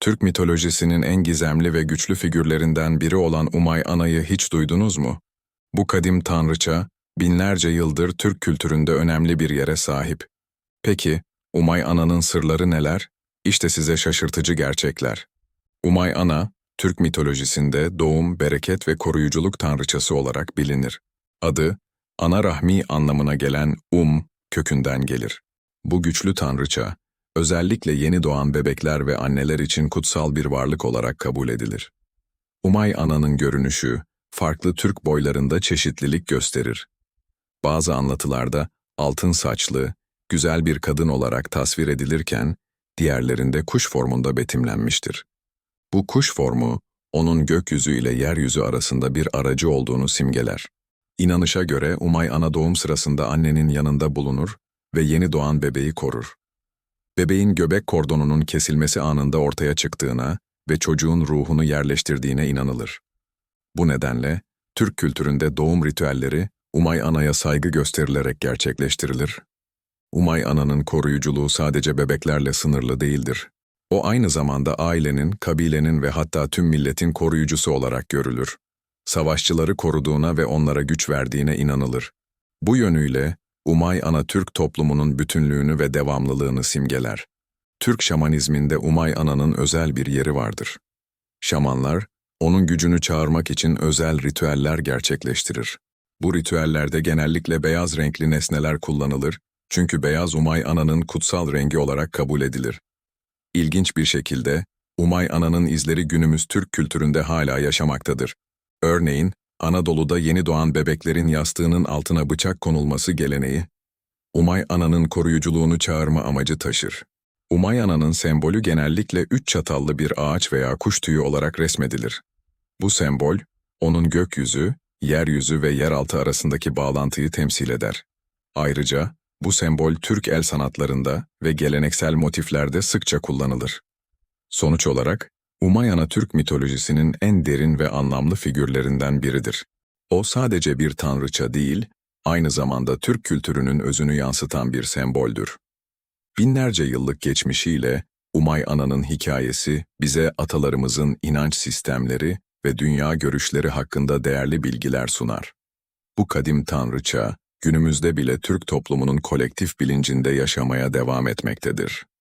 Türk mitolojisinin en gizemli ve güçlü figürlerinden biri olan Umay Ana'yı hiç duydunuz mu? Bu kadim tanrıça, binlerce yıldır Türk kültüründe önemli bir yere sahip. Peki, Umay Ana'nın sırları neler? İşte size şaşırtıcı gerçekler. Umay Ana, Türk mitolojisinde doğum, bereket ve koruyuculuk tanrıçası olarak bilinir. Adı, ana rahmi anlamına gelen um kökünden gelir. Bu güçlü tanrıça, özellikle yeni doğan bebekler ve anneler için kutsal bir varlık olarak kabul edilir. Umay Ana'nın görünüşü, farklı Türk boylarında çeşitlilik gösterir. Bazı anlatılarda altın saçlı, güzel bir kadın olarak tasvir edilirken, diğerlerinde kuş formunda betimlenmiştir. Bu kuş formu, onun gökyüzü ile yeryüzü arasında bir aracı olduğunu simgeler. İnanışa göre Umay ana doğum sırasında annenin yanında bulunur ve yeni doğan bebeği korur. Bebeğin göbek kordonunun kesilmesi anında ortaya çıktığına ve çocuğun ruhunu yerleştirdiğine inanılır. Bu nedenle Türk kültüründe doğum ritüelleri Umay Ana'ya saygı gösterilerek gerçekleştirilir. Umay Ana'nın koruyuculuğu sadece bebeklerle sınırlı değildir. O aynı zamanda ailenin, kabilenin ve hatta tüm milletin koruyucusu olarak görülür. Savaşçıları koruduğuna ve onlara güç verdiğine inanılır. Bu yönüyle Umay Ana Türk toplumunun bütünlüğünü ve devamlılığını simgeler. Türk şamanizminde Umay Ana'nın özel bir yeri vardır. Şamanlar, onun gücünü çağırmak için özel ritüeller gerçekleştirir. Bu ritüellerde genellikle beyaz renkli nesneler kullanılır çünkü beyaz Umay Ana'nın kutsal rengi olarak kabul edilir. İlginç bir şekilde, Umay Ana'nın izleri günümüz Türk kültüründe hala yaşamaktadır. Örneğin, Anadolu'da yeni doğan bebeklerin yastığının altına bıçak konulması geleneği, Umay Ana'nın koruyuculuğunu çağırma amacı taşır. Umay Ana'nın sembolü genellikle üç çatallı bir ağaç veya kuş tüyü olarak resmedilir. Bu sembol, onun gökyüzü, yeryüzü ve yeraltı arasındaki bağlantıyı temsil eder. Ayrıca, bu sembol Türk el sanatlarında ve geleneksel motiflerde sıkça kullanılır. Sonuç olarak, Umayana Türk mitolojisinin en derin ve anlamlı figürlerinden biridir. O sadece bir tanrıça değil, aynı zamanda Türk kültürünün özünü yansıtan bir semboldür. Binlerce yıllık geçmişiyle Umay Ana'nın hikayesi bize atalarımızın inanç sistemleri ve dünya görüşleri hakkında değerli bilgiler sunar. Bu kadim tanrıça, günümüzde bile Türk toplumunun kolektif bilincinde yaşamaya devam etmektedir.